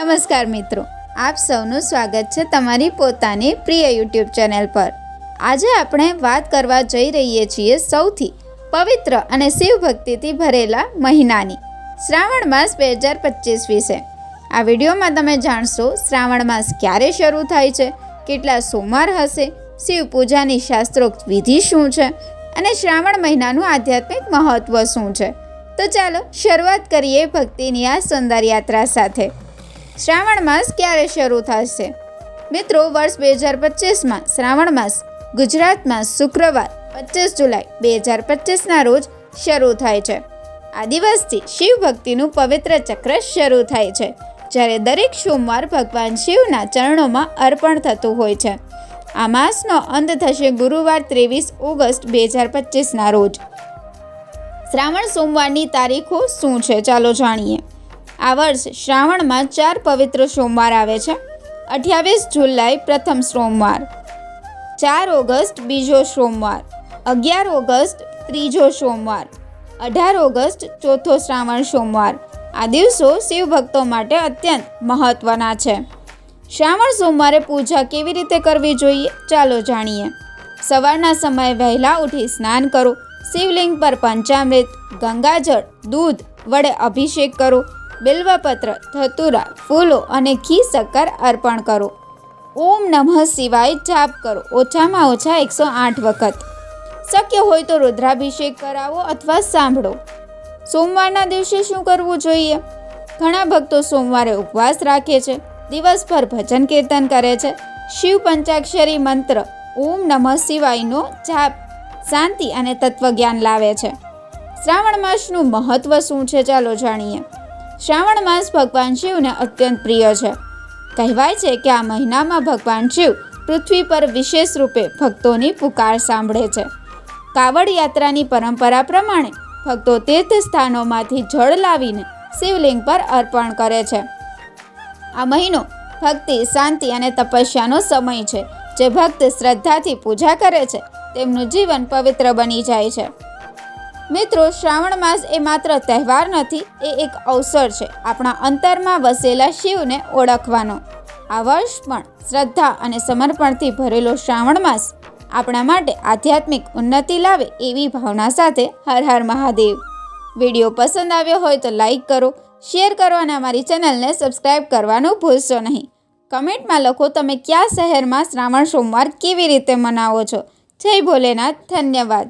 નમસ્કાર મિત્રો, આપ સૌનું સ્વાગત છે તમારી પોતાની પ્રિય યુટ્યુબ ચેનલ પર. આજે આપણે વાત કરવા જઈ રહીએ છીએ સૌથી પવિત્ર અને શિવ ભક્તિથી ભરેલા મહિનાની, શ્રાવણ માસ બે હજાર પચીસ વિશે. આ વિડીયોમાં તમે જાણશો શ્રાવણ માસ ક્યારે શરૂ થાય છે, કેટલા સોમવાર હશે, શિવ પૂજાની શાસ્ત્રોક્ત વિધિ શું છે, અને શ્રાવણ મહિનાનું આધ્યાત્મિક મહત્વ શું છે. તો ચાલો શરૂઆત કરીએ ભક્તિની આ સુંદર યાત્રા સાથે. શ્રાવણ માસ ક્યારે શરૂ થશે? મિત્રો, વર્ષ બે હજાર પચીસમાં શ્રાવણ માસ ગુજરાતમાં શુક્રવાર, પચીસ જુલાઈ બે હજાર પચીસના રોજ શરૂ થાય છે. આ દિવસથી શિવ ભક્તિનું પવિત્ર ચક્ર શરૂ થાય છે, જ્યારે દરેક સોમવાર ભગવાન શિવના ચરણોમાં અર્પણ થતું હોય છે. આ માસનો અંત થશે ગુરુવાર ત્રેવીસ ઓગસ્ટ બે હજાર પચીસના રોજ. શ્રાવણ સોમવારની તારીખો શું છે? ચાલો જાણીએ. આ વર્ષ શ્રાવણમાં ચાર પવિત્ર સોમવાર આવે છે. અઠ્યાવીસ જુલાઈ પ્રથમ સોમવાર. ચાર ઓગસ્ટ બીજો સોમવાર. અગિયાર ઓગસ્ટ ત્રીજો સોમવાર. અઢાર ઓગસ્ટ ચોથો શ્રાવણ સોમવાર. આ દિવસો શિવ ભક્તો માટે અત્યંત મહત્વના છે. શ્રાવણ સોમવારે પૂજા કેવી રીતે કરવી જોઈએ? ચાલો જાણીએ. સવારના સમયે વહેલા ઉઠી સ્નાન કરો. શિવલિંગ પર પંચામૃત, ગંગાજળ, દૂધ વડે અભિષેક કરો. બિલ્વપત્ર, ધતુરા, ફૂલો અને ઘી શક્કર અર્પણ કરો. ઓમ નમઃ શિવાય જાપ કરો. ઓછામાં ઓછા એકસો આઠ વખત. શક્ય હોય તો રુદ્રાભિષેક કરાવો અથવા સાંભળો. સોમવારના દિવસે શું કરવું જોઈએ? ઘણા ભક્તો સોમવારે ઉપવાસ રાખે છે. દિવસભર ભજન કીર્તન કરે છે. શિવ પંચાક્ષરી મંત્ર, ઓમ નમઃ શિવાયનો જાપ શાંતિ અને તત્વજ્ઞાન લાવે છે. શ્રાવણ માસનું મહત્વ શું છે ચાલો જાણીએ. શ્રાવણ માસ ભગવાન શિવને અત્યંત પ્રિય છે. કહેવાય છે કે આ મહિનામાં ભગવાન શિવ પૃથ્વી પર વિશેષ રૂપે ભક્તોની પુકાર સાંભળે છે. કાવડ યાત્રાની પરંપરા પ્રમાણે ભક્તો તીર્થ સ્થાનોમાંથી જળ લાવીને શિવલિંગ પર અર્પણ કરે છે. આ મહિનો ભક્તિ, શાંતિ અને તપસ્યાનો સમય છે. જે ભક્ત શ્રદ્ધાથી પૂજા કરે છે, તેમનું જીવન પવિત્ર બની જાય છે. મિત્રો, શ્રાવણ માસ એ માત્ર તહેવાર નથી, એ એક અવસર છે આપણા અંતરમાં વસેલા શિવને ઓળખવાનો. આ વર્ષ પણ શ્રદ્ધા અને સમર્પણથી ભરેલો શ્રાવણ માસ આપણા માટે આધ્યાત્મિક ઉન્નતિ લાવે એવી ભાવના સાથે હર હર મહાદેવ. વીડિયો પસંદ આવ્યો હોય તો લાઈક કરો, શેર કરો અને અમારી ચેનલને સબસ્ક્રાઈબ કરવાનું ભૂલશો નહીં. કમેન્ટમાં લખો તમે કયા શહેરમાં શ્રાવણ સોમવાર કેવી રીતે મનાવો છો. જય ભોલેનાથ, ધન્યવાદ.